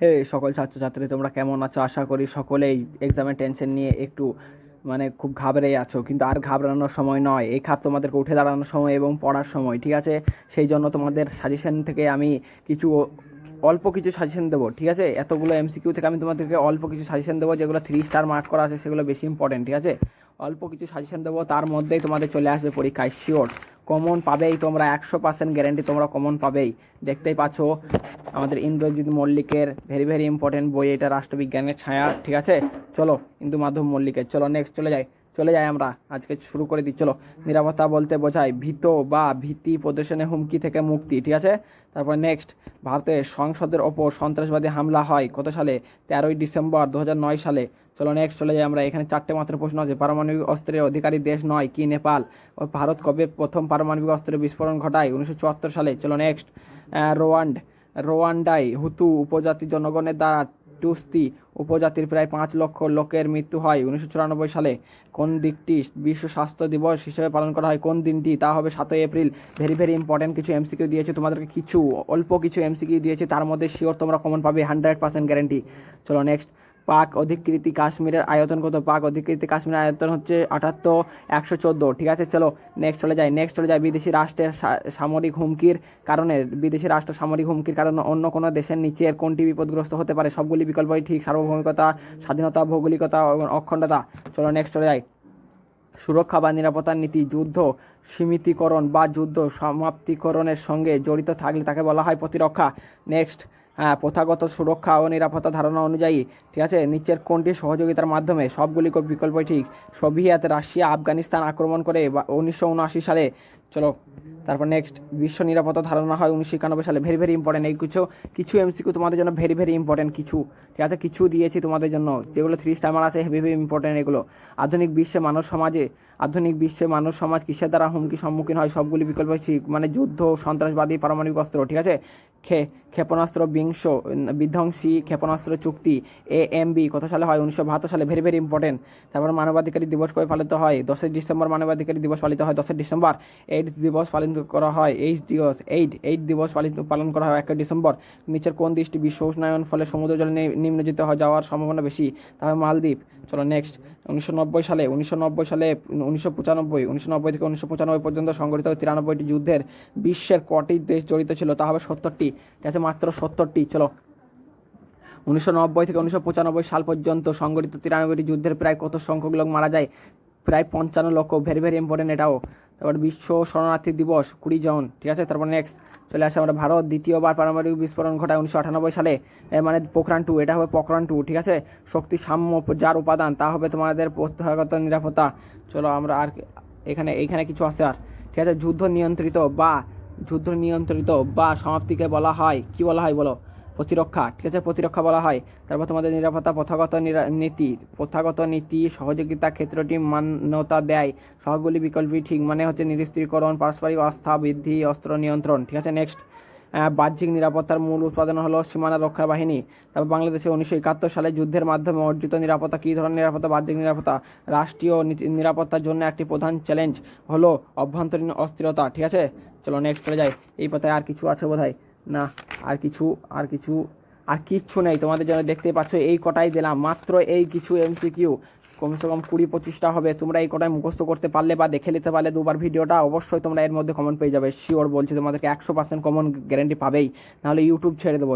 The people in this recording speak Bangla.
হে সকল ছাত্রছাত্রী, তোমরা কেমন আছো? আশা করি সকলেই এক্সামের টেনশন নিয়ে একটু মানে খুব ঘাবড়ে আছো। কিন্তু আর ঘাবড়ানোর সময় নয়। এই খাত তোমাদেরকে উঠে দাঁড়ানোর সময় এবং পড়ার সময়, ঠিক আছে? সেই জন্য তোমাদের সাজেশন থেকে আমি কিছু অল্প কিছু সাজেশন দেবো, ঠিক আছে? এতগুলো এমসিকিউ থেকে আমি তোমাদেরকে অল্প কিছু সাজেশন দেবো, যেগুলো থ্রি স্টার মার্ক করা আছে, সেগুলো বেশি ইম্পর্টেন্ট ঠিক আছে? অল্প কিছু সাজেশন দেবো, তার মধ্যেই তোমাদের চলে আসবে পরীক্ষায় শিওর কমন পাবেই, তোমরা একশো পার্সেন্ট গ্যারেন্টি তোমরা কমন পাবেই। দেখতেই পাচ্ছ, আমাদের ইন্দ্রজিৎ মল্লিকের ভেরি ভেরি ইম্পর্টেন্ট বই, এটা রাষ্ট্রবিজ্ঞানের ছায়া, ঠিক আছে? চলো, ইন্দু মাধব মল্লিকের, চলো নেক্সট চলে যাই। চলে যাই আমরা, আজকে শুরু করে দিই, চলো। নিরাপত্তা বলতে বোঝায়, ভীত বা ভীতি প্রদর্শনের হুমকি থেকে মুক্তি, ঠিক আছে? তারপর নেক্সট ভারতের সংসদের ওপর সন্ত্রাসবাদী হামলা হয়, কত সালে? তেরোই ডিসেম্বর দু সালে। চলো নেক্সট চলে যাই আমরা। এখানে চারটে মাত্র প্রশ্ন আছে। পারমাণবিক অস্ত্রের অধিকারী দেশ নয়, কি নেপাল? ও ভারত কবে প্রথম পারমাণবিক অস্ত্রের বিস্ফোরণ ঘটায়? উনিশশো চুয়াত্তর সালে। চলো নেক্সট রোয়ান্ড, রোয়ান্ডায় হুতু উপজাতি জনগণের দ্বারা টুস্তি উপজাতির প্রায় পাঁচ লক্ষ লোকের মৃত্যু হয় উনিশশো চুরানব্বই সালে। কোন দিকটি বিশ্ব স্বাস্থ্য দিবস হিসেবে পালন করা হয়? কোন দিনটি? তা হবে সাতই এপ্রিল। ভেরি ভেরি ইম্পর্টেন্ট কিছু এমসিকিউ দিয়েছে। তোমাদেরকে কিছু, অল্প কিছু এমসিকিউ দিয়েছে। তার মধ্যে শিওর তোমরা কমন পাবে। হান্ড্রেড পার্সেন্ট গ্যারেন্টি চলো নেক্সট পাক অধিকৃতি কাশ্মীরের আয়তন কত? পাক অধিকৃতি কাশ্মীরের আয়তন হচ্ছে আটাত্তর, একশো চোদ্দ, ঠিক আছে? চলো নেক্সট চলে যাই। নেক্সট চলে যাই বিদেশি রাষ্ট্রের সামরিক হুমকির কারণে। বিদেশি রাষ্ট্র সামরিক হুমকির কারণে অন্য কোনো দেশের নিচের কোনটি বিপদগ্রস্ত হতে পারে? সবগুলি বিকল্পই ঠিক। সার্বভৌমিকতা, স্বাধীনতা, ভৌগোলিকতা এবং অখণ্ডতা। চলো নেক্সট চলে যাই। সুরক্ষা বা নিরাপত্তার নীতি, যুদ্ধ, সীমিতীকরণ বা যুদ্ধ সমাপ্তিকরণের সঙ্গে জড়িত থাকলে তাকে বলা হয় প্রতিরক্ষা। নেক্সট প্রথাগত সুরক্ষা ও নিরাপত্তা ধারণা অনুযায়ী, ঠিক আছে, নিচের কোনটি সহযোগিতার মাধ্যমে সবগুলি বিকল্পই ঠিক। সোভিয়েত রাশিয়া আফগানিস্তান আক্রমণ করে উনিশশো উনআশি সালে, চলো, তারপর নেক্সট বিশ্ব নিরাপত্তা ধারণা হয় উনিশশো একানব্বই সালে। ভেরি ভেরি ইম্পর্টেন্ট এই কিছু কিছু এমসিকিউ তোমাদের জন্য ভেরি ভেরি ইম্পর্টেন্ট কিছু, ঠিক আছে, কিছু দিয়েছি তোমাদের জন্য, যেগুলো থ্রি স্টার আছে হেভি হেভি ইম্পর্টেন্ট এগুলো। আধুনিক বিশ্বে মানব সমাজে আধুনিক বিশ্বে মানব সমাজ কিসের দ্বারা হুমকি সম্মুখীন হয় সবগুলি বিকল্প মানে যুদ্ধ, সন্ত্রাসবাদী, পারমাণবিক অস্ত্র, ঠিক আছে? খে, ক্ষেপণাস্ত্র, বিংশ বিধ্বংসী ক্ষেপণাস্ত্র চুক্তি এ এম বি কত সালে হয়? উনিশশো বাহাত্তর সালে ভেরি ভেরি ইম্পর্টেন্ট তারপর মানবাধিকারী দিবস কবে পালিত হয়? দশই ডিসেম্বর মানবাধিকারী দিবস পালিত হয়, দশই ডিসেম্বর। এইডস দিবস পালন করা হয় এইডস দিবস এইড এইড দিবস পালন করা হয় একই ডিসেম্বর। নিচের কোন দেশটি বিশ্ব উষ্ণায়ন ফলে সমুদ্র জলে নিম্নজিত হয়ে যাওয়ার সম্ভাবনা বেশি? তারপর মালদ্বীপ, চলো নেক্সট উনিশশো নব্বই সালে, উনিশশো নব্বই সালে উনিশশো পঁচানব্বই, উনিশশো নব্বই থেকে উনিশশো পঁচানব্বই পর্যন্ত সংগঠিত তিরানব্বইটি যুদ্ধের বিশ্বের কটি দেশ জড়িত ছিল, তা হবে সত্তরটি। ঠিক আছে, মাত্র সত্তরটি, চলো। উনিশশো নব্বই থেকে উনিশশো পঁচানব্বই সাল পর্যন্ত সংগঠিত তিরানব্বইটি যুদ্ধের প্রায় কত সংখ্যক লোক মারা যায়? প্রায় পঞ্চান্ন লক্ষ ভেরি ভেরি ইম্পর্টেন্ট এটাও। তারপর বিশ্ব শরণার্থী দিবস, কুড়ি জন, ঠিক আছে? তারপর নেক্সট চলে আসে আমরা ভারত, দ্বিতীয়বার পারমাণবিক বিস্ফোরণ ঘটায় উনিশশো আটানব্বই সালে মানে পোখরান টু এটা হবে পোখরান টু ঠিক আছে? শক্তি সাম্য, যার উপাদান, তা হবে তোমাদের প্রত্যাগত নিরাপত্তা। চলো আমরা আর এখানে এইখানে কিছু আছে আর, ঠিক আছে? যুদ্ধ নিয়ন্ত্রিত বা, যুদ্ধ নিয়ন্ত্রিত বা সমাপ্তিকে বলা হয়, কি বলা হয় বলো? প্রতিরক্ষা, ঠিক আছে? প্রতিরক্ষা বলা হয়। তারপর তোমাদের নিরাপত্তা, প্রথাগত নীতি। প্রথাগত নীতি, সহযোগিতা ক্ষেত্রটি মান্যতা দেয়। সবগুলি বিকল্পই ঠিক মানে হচ্ছে নিরস্ত্রীকরণ, পারস্পরিক আস্থা বৃদ্ধি, অস্ত্র নিয়ন্ত্রণ, ঠিক আছে? নেক্সট বাহ্যিক নিরাপত্তার মূল উৎপাদন হলো সীমানা রক্ষা বাহিনী। তারপর বাংলাদেশে উনিশশো একাত্তর সালে যুদ্ধের মাধ্যমে অর্জিত নিরাপত্তা, কী ধরনের নিরাপত্তা? বাহ্যিক নিরাপত্তা, রাষ্ট্রীয় নিরাপত্তার জন্য একটি প্রধান চ্যালেঞ্জ হলো অভ্যন্তরীণ অস্থিরতা, ঠিক আছে? চলো নেক্সট চলে যাই। এই পথে আর কিছু আছে বোধহয়। না, আর কিছু আর কিছু, আর কিচ্ছু নেই। তোমাদের জন্য দেখতে পাচ্ছ, এই কটাই দিলাম। মাত্র এই কিছু এমসিকিউ কমসে কম কুড়ি পঁচিশটা হবে। তোমরা এই কটায় মুখস্থ করতে পারলে বা দেখে নিতে পারলে দুবার ভিডিওটা, অবশ্যই তোমরা এর মধ্যে কমন পেয়ে যাবে। শিওর বলছি, তোমাদেরকে একশো পার্সেন্ট কমন গ্যারেন্টি পাবেই। নাহলে ইউটিউব ছেড়ে দেবো।